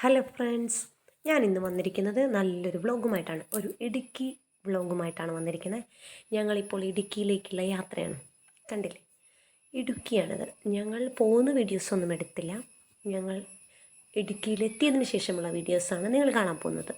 Hello friends ഞാൻ ഇന്ന് വന്നിരിക്കുന്നത് നല്ലൊരു വ്ളോഗുമായിട്ടാണ് ഒരു ഇടുക്കി വ്ളോഗുമായിട്ടാണ് വന്നിരിക്കുന്നത്. ഞങ്ങളിപ്പോൾ ഇടുക്കിയിലേക്കുള്ള യാത്രയാണ്. കണ്ടില്ലേ? ഇടുക്കിയാണിത്. ഞങ്ങൾ പോകുന്ന വീഡിയോസൊന്നും എടുത്തില്ല. ഞങ്ങൾ ഇടുക്കിയിലെത്തിയതിന് ശേഷമുള്ള വീഡിയോസാണ് നിങ്ങൾ കാണാൻ പോകുന്നത്.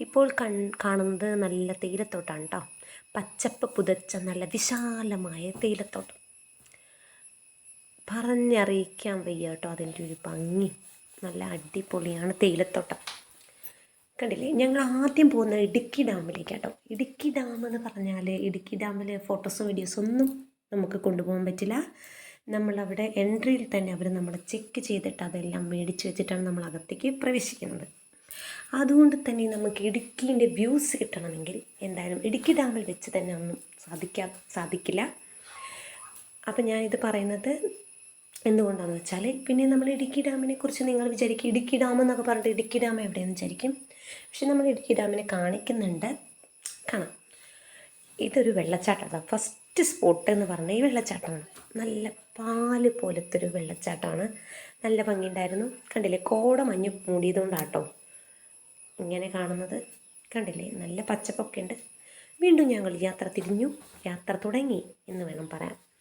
ഇപ്പോൾ കൺ കാണുന്നത് നല്ല തേയിലത്തോട്ടാണ് കേട്ടോ പച്ചപ്പ് പുതച്ച നല്ല വിശാലമായ തേയിലത്തോട്ടം. പറഞ്ഞറിയിക്കാൻ വയ്യ കേട്ടോ അതിന്റെ ഒരു ഭംഗി. നല്ല അടിപൊളിയാണ് തേയിലത്തോട്ടം. കണ്ടില്ലേ? ഞങ്ങൾ ആദ്യം പോകുന്ന ഇടുക്കി ഡാമിലേക്ക് കേട്ടോ ഇടുക്കി ഡാം എന്ന് പറഞ്ഞാൽ ഇടുക്കി ഡാമിലെ ഫോട്ടോസും വീഡിയോസും ഒന്നും നമുക്ക് കൊണ്ടുപോകാൻ പറ്റില്ല. നമ്മളവിടെ എൻട്രിയിൽ തന്നെ അവർ നമ്മളെ ചെക്ക് ചെയ്തിട്ട് അതെല്ലാം മേടിച്ച് വെച്ചിട്ടാണ് നമ്മൾ അകത്തേക്ക് പ്രവേശിക്കുന്നത്. അതുകൊണ്ട് തന്നെ നമുക്ക് ഇടുക്കീന്റെ വ്യൂസ് കിട്ടണമെങ്കിൽ എന്തായാലും ഇടുക്കി ഡാമിൽ വെച്ച് തന്നെ ഒന്നും സാധിക്കാ സാധിക്കില്ല. അപ്പം ഞാനിത് പറയുന്നത് എന്തുകൊണ്ടാണെന്ന് വെച്ചാൽ പിന്നെ നമ്മൾ ഇടുക്കി ഡാമിനെ കുറിച്ച് നിങ്ങൾ വിചാരിക്കും. ഇടുക്കി ഡാം എന്നൊക്കെ പറഞ്ഞിട്ട് ഇടുക്കി ഡാം എവിടെയെന്ന് വിചാരിക്കും. പക്ഷെ നമ്മൾ ഇടുക്കി ഡാമിനെ കാണിക്കുന്നുണ്ട്. കാണാം. ഇതൊരു വെള്ളച്ചാട്ടമാണ് ഫസ്റ്റ് സ്പോട്ട് എന്ന് പറഞ്ഞാൽ ഈ വെള്ളച്ചാട്ടമാണ്. നല്ല പാൽ പോലത്തെ ഒരു വെള്ളച്ചാട്ടമാണ്. നല്ല ഭംഗിയുണ്ടായിരുന്നു. കണ്ടില്ലേ? കോട മഞ്ഞ് മൂടിയതുകൊണ്ടാട്ടോ ഇങ്ങനെ കാണുന്നത്. കണ്ടില്ലേ? നല്ല പച്ചപ്പൊക്കെ ഉണ്ട്. വീണ്ടും ഞങ്ങൾ യാത്ര തിരിഞ്ഞു. യാത്ര തുടങ്ങി എന്ന് വേണം പറയാൻ.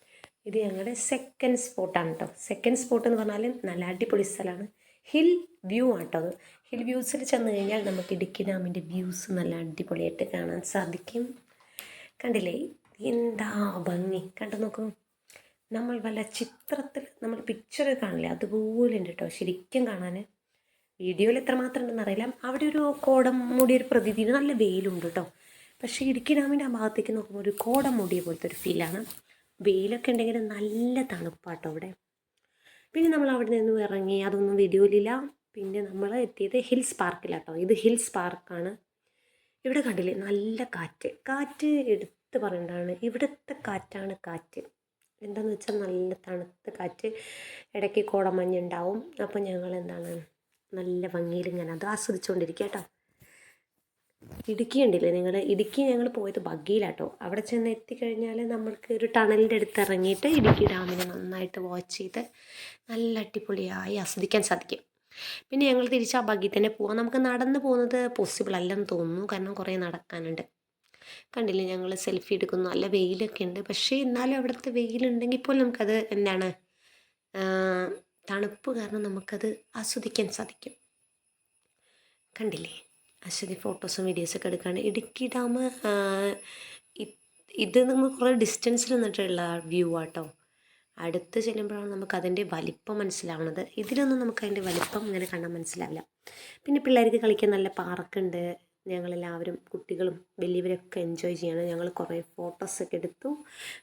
ഇത് ഞങ്ങളുടെ സെക്കൻഡ് സ്പോട്ടാണ് കേട്ടോ സെക്കൻഡ് സ്പോട്ട് എന്ന് പറഞ്ഞാൽ നല്ല അടിപൊളി സ്ഥലമാണ് ഹിൽ വ്യൂ ആണ് അത്. ഹിൽ വ്യൂസിൽ ചെന്ന് കഴിഞ്ഞാൽ നമുക്ക് ഇടുക്കി ഡാമിന്റെ വ്യൂസ് നല്ല അടിപൊളിയായിട്ട് കാണാൻ സാധിക്കും. കണ്ടില്ലേ? എന്താ ഭംഗി. കണ്ടു നോക്കൂ. നമ്മൾ വല്ല ചിത്രത്തിൽ നമ്മൾ പിക്ചർ കാണില്ലേ? അതുപോലെ ഉണ്ട് കേട്ടോ ശരിക്കും കാണാൻ വീഡിയോയിൽ എത്രമാത്രം ഉണ്ടെന്ന് അറിയില്ല. അവിടെ ഒരു കോടം മൂടിയ ഒരു പ്രതീതി നല്ല വെയിലുണ്ട് കേട്ടോ പക്ഷേ ഇടുക്കി ഡാമിന്റെ ആ ഭാഗത്തേക്ക് നോക്കുമ്പോൾ ഒരു കോടം മൂടിയ പോലത്തെ ഒരു ഫീലാണ് വെയിലൊക്കെ ഉണ്ടെങ്കിൽ നല്ല തണുപ്പാട്ടോ അവിടെ. പിന്നെ നമ്മൾ അവിടെ നിന്നും ഇറങ്ങി അതൊന്നും വീഡിയോയിലില്ല. പിന്നെ നമ്മൾ എത്തിയത് ഹിൽസ് പാർക്കിലാട്ടോ. ഇത് ഹിൽസ് പാർക്കാണ്. ഇവിടെ കണ്ടില്ലേ? നല്ല കാറ്റ്. കാറ്റ് എടുത്ത് പറയേണ്ടതാണ് ഇവിടുത്തെ കാറ്റാണ് കാറ്റ്. എന്താണെന്ന് വെച്ചാൽ നല്ല തണുത്ത കാറ്റ്. ഇടയ്ക്ക് കോടമഞ്ഞുണ്ടാവും. അപ്പോൾ ഞങ്ങൾ എന്താണ്? നല്ല ഭംഗിയിൽ ഇങ്ങനെ അത് ആസ്വദിച്ചുകൊണ്ടിരിക്കുക കേട്ടോ. ഇടുക്കി ഉണ്ടല്ലേ നിങ്ങൾ ഇടുക്കി ഞങ്ങൾ പോയത് ബഗ്ഗിയിലാട്ടോ. അവിടെ ചെന്ന് എത്തിക്കഴിഞ്ഞാൽ നമ്മൾക്ക് ഒരു ടണലിന്റെ അടുത്ത് ഇറങ്ങിയിട്ട് ഇടുക്കി ഡാമിനെ നന്നായിട്ട് വാച്ച് ചെയ്ത് നല്ല അടിപൊളിയായി ആസ്വദിക്കാൻ സാധിക്കും. പിന്നെ ഞങ്ങൾ തിരിച്ച് ആ ബഗ്ഗി തന്നെ പോകാം നമുക്ക് നടന്ന് പോകുന്നത് പോസിബിൾ അല്ലെന്ന് തോന്നുന്നു. കാരണം കുറേ നടക്കാനുണ്ട്. കണ്ടില്ലേ ഞങ്ങൾ സെൽഫി എടുക്കുന്നു. നല്ല വെയിലൊക്കെ ഉണ്ട്. പക്ഷേ എന്നാലും അവിടുത്തെ വെയിലുണ്ടെങ്കിൽ പോലും നമുക്കത് എന്താണ് തണുപ്പ് കാരണം നമുക്കത് ആസ്വദിക്കാൻ സാധിക്കും. കണ്ടില്ലേ? അശ്വതി ഫോട്ടോസും വീഡിയോസൊക്കെ എടുക്കുകയാണ് ഇടുക്കി ഡാം ഇത് നമ്മൾ കുറേ ഡിസ്റ്റൻസിൽ നിന്നിട്ടുള്ള വ്യൂ ആട്ടോ. അടുത്ത് ചെല്ലുമ്പോഴാണ് നമുക്ക് അതിന്റെ വലിപ്പം മനസ്സിലാവുന്നത്. ഇതിലൊന്നും നമുക്ക് അതിന്റെ വലിപ്പം ഇങ്ങനെ കാണാൻ മനസ്സിലാവില്ല. പിന്നെ പിള്ളേർക്ക് കളിക്കാൻ നല്ല പാർക്കുണ്ട് ഞങ്ങളെല്ലാവരും കുട്ടികളും വലിയവരൊക്കെ എൻജോയ് ചെയ്യാണ്. ഞങ്ങൾ കുറേ ഫോട്ടോസൊക്കെ എടുത്തു.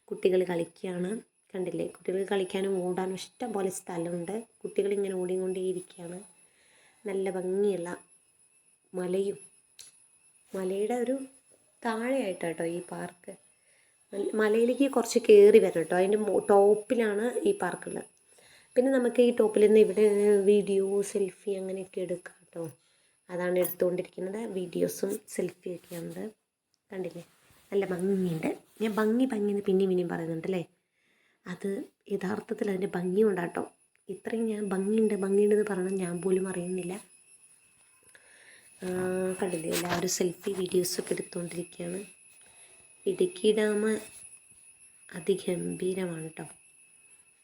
കുട്ടികൾ കളിക്കുകയാണ്. കണ്ടില്ലേ? കുട്ടികൾ കളിക്കാനും ഓടാനും ഇഷ്ടം പോലെ സ്ഥലമുണ്ട് കുട്ടികളിങ്ങനെ ഓടിക്കൊണ്ടേയിരിക്കുകയാണ്. നല്ല ഭംഗിയുള്ള മലയും. മലയുടെ ഒരു താഴെയായിട്ട് കേട്ടോ ഈ പാർക്ക്. മലയിലേക്ക് കുറച്ച് കയറി വരണം കേട്ടോ അതിന്റെ ടോപ്പിലാണ് ഈ പാർക്കുള്ളത്. പിന്നെ നമുക്ക് ഈ ടോപ്പിൽ നിന്ന് ഇവിടെ വീഡിയോ സെൽഫി അങ്ങനെയൊക്കെ എടുക്കാം കേട്ടോ അതാണ് എടുത്തുകൊണ്ടിരിക്കുന്നത്. വീഡിയോസും സെൽഫിയൊക്കെയാണ് കണ്ടില്ലേ? നല്ല ഭംഗിയുണ്ട്. ഞാൻ ഭംഗി ഭംഗി എന്ന് പിന്നെയും പിന്നെയും പറയുന്നുണ്ട് അല്ലേ? അത് യഥാർത്ഥത്തിൽ അതിന്റെ ഭംഗി കൊണ്ടാട്ടോ ഇത്രയും ഞാൻ ഭംഗിയുണ്ട് ഭംഗിയുണ്ടെന്ന് പറഞ്ഞാൽ ഞാൻ പോലും അറിയുന്നില്ല. കണ്ടില്ലേ? എല്ലാവരും സെൽഫി വീഡിയോസൊക്കെ എടുത്തുകൊണ്ടിരിക്കുകയാണ് ഇടുക്കി ഡാം അതിഗംഭീരമാണ് കേട്ടോ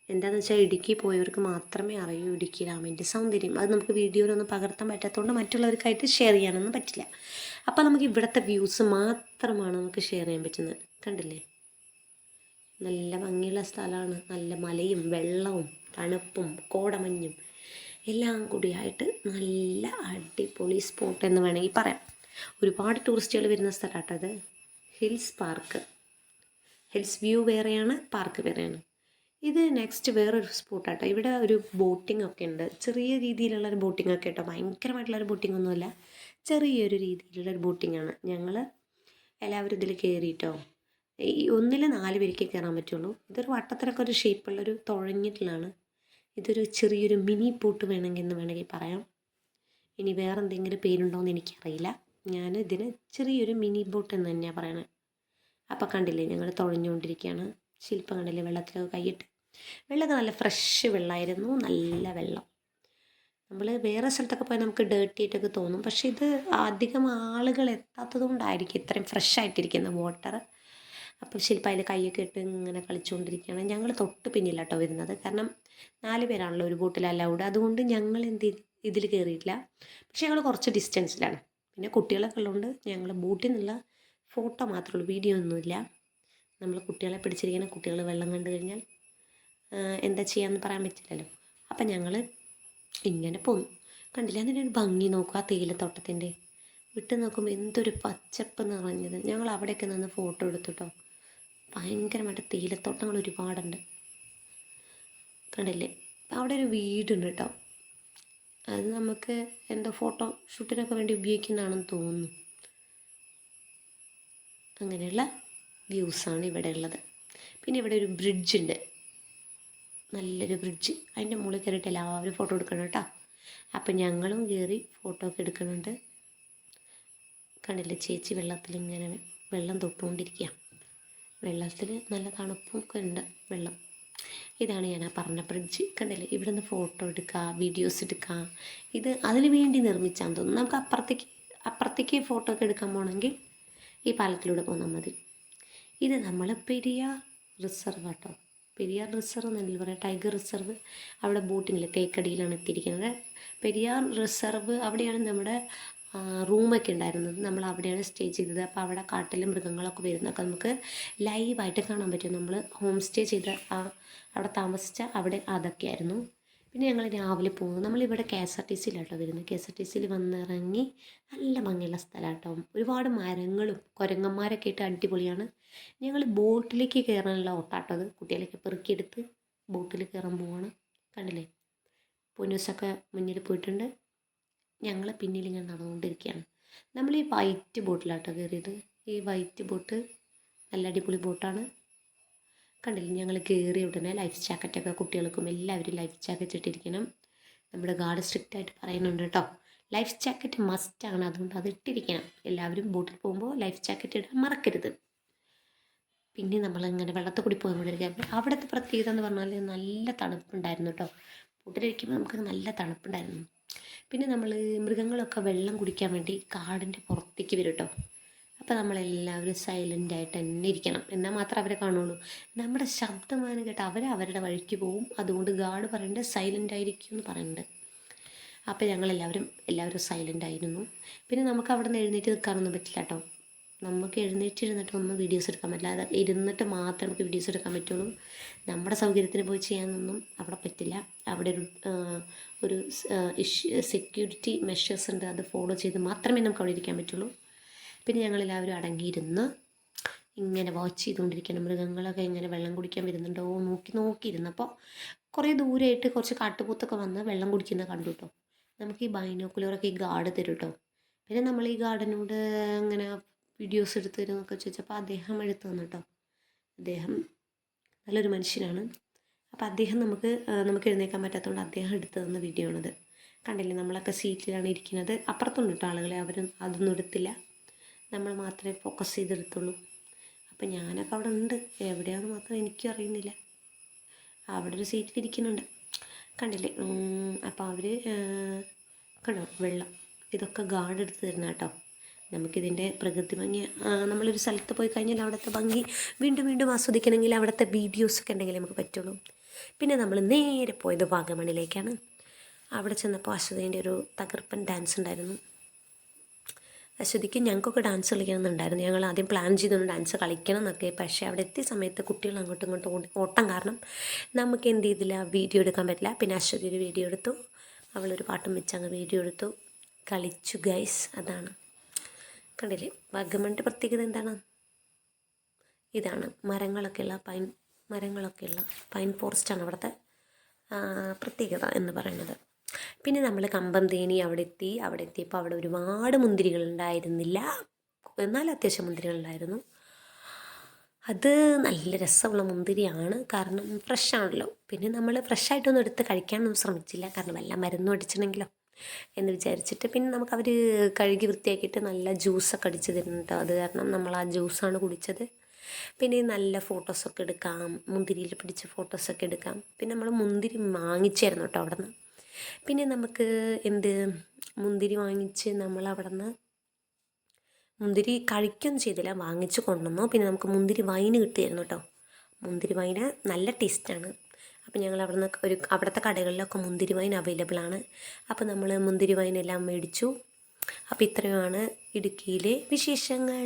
എന്താണെന്ന് വെച്ചാൽ ഇടുക്കി പോയവർക്ക് മാത്രമേ അറിയൂ ഇടുക്കി ഡാമിന്റെ സൗന്ദര്യം. അത് നമുക്ക് വീഡിയോയിലൊന്നും പകർത്താൻ പറ്റാത്തതുകൊണ്ട് മറ്റുള്ളവർക്കായിട്ട് ഷെയർ ചെയ്യാനൊന്നും പറ്റില്ല. അപ്പോൾ നമുക്ക് ഇവിടുത്തെ വ്യൂസ് മാത്രമാണ് നമുക്ക് ഷെയർ ചെയ്യാൻ പറ്റുന്നത്. കണ്ടില്ലേ? നല്ല ഭംഗിയുള്ള സ്ഥലമാണ്. നല്ല മലയും വെള്ളവും തണുപ്പും കോടമഞ്ഞും. എല്ലാം കൂടിയായിട്ട് നല്ല അടിപൊളി സ്പോട്ട് എന്ന് വേണമെങ്കിൽ പറയാം. ഒരുപാട് ടൂറിസ്റ്റുകൾ വരുന്ന സ്ഥലമാട്ടോ അത് ഹിൽസ് പാർക്ക്. ഹിൽസ് വ്യൂ വേറെയാണ് പാർക്ക് വേറെയാണ്. ഇത് നെക്സ്റ്റ് വേറൊരു സ്പോട്ടാട്ടോ ഇവിടെ ഒരു ബോട്ടിംഗ് ഒക്കെ ഉണ്ട്. ചെറിയ രീതിയിലുള്ള ഒരു ബോട്ടിംഗ് ഒക്കെ കേട്ടോ ഭയങ്കരമായിട്ടുള്ള ഒരു ബോട്ടിംഗ് ഒന്നുമില്ല. ചെറിയൊരു രീതിയിലുള്ള ഒരു ബോട്ടിംഗ് ആണ്. ഞങ്ങൾ എല്ലാവരും ഇതിൽ കയറിയിട്ടോ ഈ ഒന്നിൽ നാല് പേരേക്ക് കയറാൻ പറ്റുള്ളൂ. ഇതൊരു വട്ടത്തിലൊക്കെ ഒരു ഷേപ്പുള്ളൊരു തുഴഞ്ഞിട്ടുള്ളതാണ്. ഇതൊരു ചെറിയൊരു മിനി പോട്ട് വേണമെങ്കിൽ എന്ന് വേണമെങ്കിൽ പറയാം. ഇനി വേറെ എന്തെങ്കിലും പേരുണ്ടോ എന്ന് എനിക്കറിയില്ല. ഞാൻ ഇതിന് ചെറിയൊരു മിനി ബോട്ട് എന്ന് തന്നെയാണ് പറയണത് അപ്പോൾ കണ്ടില്ലേ ഞങ്ങൾ തുഴഞ്ഞുകൊണ്ടിരിക്കുകയാണ് ശില്പം കണ്ടില്ലേ വെള്ളത്തിലൊക്കെ കൈയിട്ട്. വെള്ളമൊക്കെ നല്ല ഫ്രഷ് വെള്ളമായിരുന്നു നല്ല വെള്ളം. നമ്മൾ വേറെ സ്ഥലത്തൊക്കെ പോയാൽ നമുക്ക് ഡേർട്ടി ആയിട്ടൊക്കെ തോന്നും. പക്ഷേ ഇത് അധികം ആളുകൾ എത്താത്തത് കൊണ്ടായിരിക്കും ഇത്രയും ഫ്രഷ് ആയിട്ടിരിക്കുന്ന വാട്ടർ അപ്പോൾ ശില്പ അതിൽ കൈയൊക്കെ ഇട്ട് ഇങ്ങനെ കളിച്ചുകൊണ്ടിരിക്കുകയാണ് ഞങ്ങൾ തൊട്ട് പിന്നിലാട്ടോ വരുന്നത്. കാരണം നാല് പേരാണല്ലോ ഒരു ബോട്ടിൽ അലൗഡ് അതുകൊണ്ട് ഞങ്ങൾ എന്ത് ഇതിൽ കയറിയിട്ടില്ല പക്ഷേ ഞങ്ങൾ കുറച്ച് ഡിസ്റ്റൻസിലാണ് പിന്നെ കുട്ടികളൊക്കെ ഉള്ളതുകൊണ്ട് ഞങ്ങൾ ബോട്ടിൽ നിന്നുള്ള ഫോട്ടോ മാത്രമേ ഉള്ളൂ വീഡിയോ ഒന്നുമില്ല നമ്മൾ കുട്ടികളെ പിടിച്ചിരിക്കുന്ന കുട്ടികൾ വെള്ളം കണ്ടു കഴിഞ്ഞാൽ എന്താ ചെയ്യാമെന്ന് പറയാൻ പറ്റില്ലല്ലോ. അപ്പം ഞങ്ങൾ ഇങ്ങനെ പോന്നു. കണ്ടില്ല? അതിന്റെ ഒരു ഭംഗി നോക്കുക ആ തേയിലത്തോട്ടത്തിന്റെ വിട്ട് നോക്കുമ്പോൾ എന്തൊരു പച്ചപ്പ് നിറഞ്ഞത്. ഞങ്ങൾ അവിടെയൊക്കെ നിന്ന് ഫോട്ടോ എടുത്തുട്ടോ ഭയങ്കരമായിട്ട് തേയിലത്തോട്ടങ്ങൾ ഒരുപാടുണ്ട്. കണ്ടില്ലേ? അവിടെ ഒരു വീടുണ്ട് കേട്ടോ അത് നമുക്ക് എന്തോ ഫോട്ടോ ഷൂട്ടിനൊക്കെ വേണ്ടി ഉപയോഗിക്കുന്നതാണെന്ന് തോന്നുന്നു. അങ്ങനെയുള്ള വ്യൂസാണ് ഇവിടെ ഉള്ളത്. പിന്നെ ഇവിടെ ഒരു ബ്രിഡ്ജ് ഉണ്ട്. നല്ലൊരു ബ്രിഡ്ജ് അതിന്റെ മുകളിൽ കയറിയിട്ട് എല്ലാവരും ഫോട്ടോ എടുക്കണം കേട്ടോ അപ്പം ഞങ്ങളും കയറി ഫോട്ടോ ഒക്കെ എടുക്കുന്നുണ്ട്. കണ്ടില്ലേ? ചേച്ചി വെള്ളത്തിൽ ഇങ്ങനെ വെള്ളം തൊട്ടുകൊണ്ടിരിക്കുക വെള്ളത്തിൽ നല്ല തണുപ്പും ഒക്കെ ഉണ്ട് വെള്ളം. ഇതാണ് ഞാൻ ആ പറഞ്ഞ ബ്രിഡ്ജ് കണ്ടില്ലേ? ഇവിടെ നിന്ന് ഫോട്ടോ എടുക്കുക വീഡിയോസ് എടുക്കുക ഇത് അതിന് വേണ്ടി നിർമ്മിച്ചാന്ന് തോന്നുന്നു. നമുക്ക് അപ്പുറത്തേക്ക് അപ്പുറത്തേക്ക് ഫോട്ടോ ഒക്കെ എടുക്കാൻ പോകണമെങ്കിൽ ഈ പാലത്തിലൂടെ പോന്നാൽ മതി. ഇത് നമ്മൾ പെരിയാർ റിസർവ് കേട്ടോ പെരിയാർ റിസർവ് എന്നല്ല പറയാം. ടൈഗർ റിസർവ് അവിടെ ബോട്ടിങ്ങിൽ തേക്കടിയിലാണ് എത്തിയിരിക്കുന്നത്. പെരിയാർ റിസർവ് അവിടെയാണ് നമ്മുടെ റൂമൊക്കെ ഉണ്ടായിരുന്നത് നമ്മൾ അവിടെയാണ് സ്റ്റേ ചെയ്തത്. അപ്പോൾ അവിടെ കാട്ടിൽ മൃഗങ്ങളൊക്കെ വരുന്നതൊക്കെ നമുക്ക് ലൈവായിട്ട് കാണാൻ പറ്റും. നമ്മൾ ഹോം സ്റ്റേ ചെയ്ത ആ അവിടെ താമസിച്ച അവിടെ അതൊക്കെയായിരുന്നു. പിന്നെ ഞങ്ങൾ രാവിലെ പോകുന്നു. നമ്മളിവിടെ കെ എസ് ആർ ടി സിയിലാട്ടോ വരുന്നത്. കെ എസ് ആർ ടി സിയിൽ വന്നിറങ്ങി നല്ല ഭംഗിയുള്ള സ്ഥലമാട്ടോ. ഒരുപാട് മരങ്ങളും കുരങ്ങന്മാരൊക്കെ ഇട്ട് അടിപൊളിയാണ്. ഞങ്ങൾ ബോട്ടിലേക്ക് കയറാനുള്ള ഓട്ടാട്ടോ അത്. കുട്ടികളൊക്കെ പെറുക്കിയെടുത്ത് ബോട്ടിൽ കയറാൻ പോവാണ്. കണ്ടില്ലേ? പൊന്നൂസൊക്കെ മുന്നിൽ പോയിട്ടുണ്ട്. ഞങ്ങൾ പിന്നിൽ ഇങ്ങനെ നടന്നുകൊണ്ടിരിക്കുകയാണ്. നമ്മൾ ഈ വൈറ്റ് ബോട്ടിലാട്ടോ കയറിയത്. ഈ വൈറ്റ് ബോട്ട് നല്ല അടിപൊളി ബോട്ടാണ് കണ്ടില്ലേ? ഞങ്ങൾ കയറിയ ഉടനെ ലൈഫ് ജാക്കറ്റൊക്കെ കുട്ടികൾക്കും എല്ലാവരും ലൈഫ് ജാക്കറ്റ് ഇട്ടിരിക്കണം. നമ്മുടെ ഗാർഡ് സ്ട്രിക്റ്റ് ആയിട്ട് പറയുന്നുണ്ട് കേട്ടോ. ലൈഫ് ജാക്കറ്റ് മസ്റ്റ് ആണ്. അതുകൊണ്ട് അത് ഇട്ടിരിക്കണം. എല്ലാവരും ബോട്ടിൽ പോകുമ്പോൾ ലൈഫ് ജാക്കറ്റ് ഇടാൻ മറക്കരുത്. പിന്നെ നമ്മളിങ്ങനെ വെള്ളത്തിൽ കൂടി പോയിക്കൊണ്ടിരിക്കുക അവിടുത്തെ പ്രത്യേകത എന്ന് പറഞ്ഞാൽ നല്ല തണുപ്പുണ്ടായിരുന്നു കേട്ടോ. ബോട്ടിലിരിക്കുമ്പോൾ നമുക്ക് നല്ല തണുപ്പുണ്ടായിരുന്നു. പിന്നെ നമ്മൾ മൃഗങ്ങളൊക്കെ വെള്ളം കുടിക്കാൻ വേണ്ടി കാടിന്റെ പുറത്തേക്ക് വരും കേട്ടോ അപ്പോൾ നമ്മളെല്ലാവരും സൈലന്റ് ആയിട്ട് തന്നെ ഇരിക്കണം. എന്നാൽ മാത്രമേ അവരെ കാണുള്ളൂ. നമ്മുടെ ശബ്ദമാണ് കേട്ടോ അവർ അവരുടെ വഴിക്ക് പോവും അതുകൊണ്ട് ഗാർഡ് പറയുന്നുണ്ട് സൈലന്റ് ആയിരിക്കും എന്ന് പറയുന്നുണ്ട് അപ്പോൾ ഞങ്ങളെല്ലാവരും എല്ലാവരും സൈലന്റ് ആയിരുന്നു. പിന്നെ നമുക്ക് അവിടെ നിന്ന് എഴുന്നേറ്റ് നിൽക്കാനൊന്നും പറ്റില്ല കേട്ടോ നമുക്ക് എഴുന്നേറ്റിരുന്നിട്ട് ഒന്നും വീഡിയോസ് എടുക്കാൻ പറ്റില്ല. അത് ഇരുന്നിട്ട് മാത്രമേ നമുക്ക് വീഡിയോസ് എടുക്കാൻ പറ്റുള്ളൂ. നമ്മുടെ സൗകര്യത്തിന് പോയി ചെയ്യാനൊന്നും അവിടെ പറ്റില്ല. അവിടെ ഒരു ഒരു സെക്യൂരിറ്റി മെഷേഴ്സ് ഉണ്ട്. അത് ഫോളോ ചെയ്ത് മാത്രമേ നമുക്ക് അവിടെ ഇരിക്കാൻ പറ്റുള്ളൂ. പിന്നെ ഞങ്ങളെല്ലാവരും അടങ്ങിയിരുന്ന് ഇങ്ങനെ വാച്ച് ചെയ്തുകൊണ്ടിരിക്കണം മൃഗങ്ങളൊക്കെ ഇങ്ങനെ വെള്ളം കുടിക്കാൻ വരുന്നുണ്ടോ നോക്കി നോക്കിയിരുന്നപ്പോൾ കുറേ ദൂരമായിട്ട് കുറച്ച് കാട്ടുപോത്തൊക്കെ വന്ന് വെള്ളം കുടിക്കുന്നത് കണ്ടു കേട്ടോ. നമുക്ക് ഈ ബൈനോക്കുലറൊക്കെ ഈ ഗാർഡ് തരും കേട്ടോ. പിന്നെ നമ്മൾ ഈ ഗാർഡനോട് ഇങ്ങനെ വീഡിയോസ് എടുത്തു തരുമെന്നൊക്കെ ചോദിച്ചപ്പോൾ അദ്ദേഹം എടുത്തു തന്നു കേട്ടോ അദ്ദേഹം നല്ലൊരു മനുഷ്യനാണ്. അപ്പോൾ അദ്ദേഹം നമുക്ക് നമുക്ക് എഴുന്നേക്കാൻ പറ്റാത്തതുകൊണ്ട് അദ്ദേഹം എടുത്തു തന്ന വീഡിയോ ആണത്. കണ്ടില്ലേ നമ്മളൊക്കെ സീറ്റിലാണ് ഇരിക്കുന്നത്. അപ്പുറത്തുണ്ട് കേട്ടോ ആളുകളെ. അവരും അതൊന്നും എടുത്തില്ല. നമ്മൾ മാത്രമേ ഫോക്കസ് ചെയ്തെടുത്തുള്ളൂ. അപ്പം ഞാനൊക്കെ അവിടെ ഉണ്ട്. എവിടെയാണെന്ന് മാത്രം എനിക്കും അറിയുന്നില്ല. അവിടെ ഒരു സീറ്റിൽ ഇരിക്കുന്നുണ്ട്. കണ്ടില്ലേ അപ്പോൾ അവർ കണ്ടോ വെള്ളം. ഇതൊക്കെ ഗാർഡ് എടുത്ത് തരുന്ന കേട്ടോ. നമുക്കിതിന്റെ പ്രകൃതി ഭംഗി നമ്മളൊരു സ്ഥലത്ത് പോയി കഴിഞ്ഞാൽ അവിടുത്തെ ഭംഗി വീണ്ടും വീണ്ടും ആസ്വദിക്കണമെങ്കിൽ അവിടുത്തെ വീഡിയോസൊക്കെ ഉണ്ടെങ്കിൽ നമുക്ക് പറ്റുള്ളൂ. പിന്നെ നമ്മൾ നേരെ പോയത് വാഗമണിലേക്കാണ്. അവിടെ ചെന്നപ്പോൾ അശ്വതീന്റെ ഒരു തകർപ്പൻ ഡാൻസ് ഉണ്ടായിരുന്നു. അശ്വതിക്ക് ഞങ്ങൾക്കൊക്കെ ഡാൻസ് കളിക്കണമെന്നുണ്ടായിരുന്നു. ഞങ്ങൾ ആദ്യം പ്ലാൻ ചെയ്തുകൊണ്ട് ഡാൻസ് കളിക്കണം എന്നൊക്കെ. പക്ഷേ അവിടെ എത്തിയ സമയത്ത് കുട്ടികൾ അങ്ങോട്ടും ഇങ്ങോട്ടും ഓട്ടം കാരണം നമുക്ക് എന്ത് ചെയ്തില്ല വീഡിയോ എടുക്കാൻ പറ്റില്ല. പിന്നെ അശ്വതി ഒരു വീഡിയോ എടുത്തു. അവളൊരു പാട്ടും വെച്ച് അങ്ങ് വീഡിയോ എടുത്തു. കളിച്ചു ഗൈസ് അതാണ്. കണ്ടില്ലേ? വാഗമണിന്റെ പ്രത്യേകത എന്താണ്? ഇതാണ് മരങ്ങളൊക്കെയുള്ള പൈൻ മരങ്ങളൊക്കെയുള്ള പൈൻ ഫോറസ്റ്റാണ് അവിടുത്തെ പ്രത്യേകത എന്ന് പറയുന്നത്. പിന്നെ നമ്മൾ കമ്പം തേനി അവിടെ എത്തി അവിടെ എത്തിയപ്പോൾ അവിടെ ഒരുപാട് മുന്തിരികൾ ഉണ്ടായിരുന്നില്ല. എന്നാൽ അത്യാവശ്യം മുന്തിരികൾ ഉണ്ടായിരുന്നു. അത് നല്ല രസമുള്ള മുന്തിരിയാണ്. കാരണം ഫ്രഷ് ആണല്ലോ. പിന്നെ നമ്മൾ ഫ്രഷ് ആയിട്ടൊന്നും എടുത്ത് കഴിക്കാനൊന്നും ശ്രമിച്ചില്ല. കാരണം എല്ലാം മരുന്നും അടിച്ചിട്ടുണ്ടെങ്കിലോ. എന്ന് വിചാരിച്ചിട്ട്. പിന്നെ നമുക്ക് അവർ കഴുകി വൃത്തിയാക്കിയിട്ട് നല്ല ജ്യൂസൊക്കെ അടിച്ച് കേട്ടോ അത് കാരണം നമ്മൾ ആ ജ്യൂസാണ് കുടിച്ചത്. പിന്നെ നല്ല ഫോട്ടോസൊക്കെ എടുക്കാം. മുന്തിരിയിൽ പിടിച്ച ഫോട്ടോസൊക്കെ എടുക്കാം. പിന്നെ നമ്മൾ മുന്തിരി വാങ്ങിച്ചായിരുന്നു കേട്ടോ അവിടെ നിന്ന് പിന്നെ നമുക്ക് എന്ത്? മുന്തിരി വാങ്ങിച്ച് നമ്മൾ അവിടെ നിന്ന് മുന്തിരി കഴിക്കുകയൊന്നും ചെയ്തില്ല. വാങ്ങിച്ച് കൊണ്ടുവന്നു. പിന്നെ നമുക്ക് മുന്തിരി വൈന് കിട്ടിയായിരുന്നു കേട്ടോ. മുന്തിരി വൈന് നല്ല ടേസ്റ്റാണ്. അപ്പോൾ ഞങ്ങൾ അവിടെ നിന്ന് ഒരു അവിടുത്തെ കടകളിലൊക്കെ മുന്തിരി വൈൻ അവൈലബിൾ ആണ്. അപ്പോൾ നമ്മൾ മുന്തിരി വൈനെല്ലാം മേടിച്ചു. അപ്പോൾ ഇത്രയുമാണ് ഇടുക്കിയിലെ വിശേഷങ്ങൾ.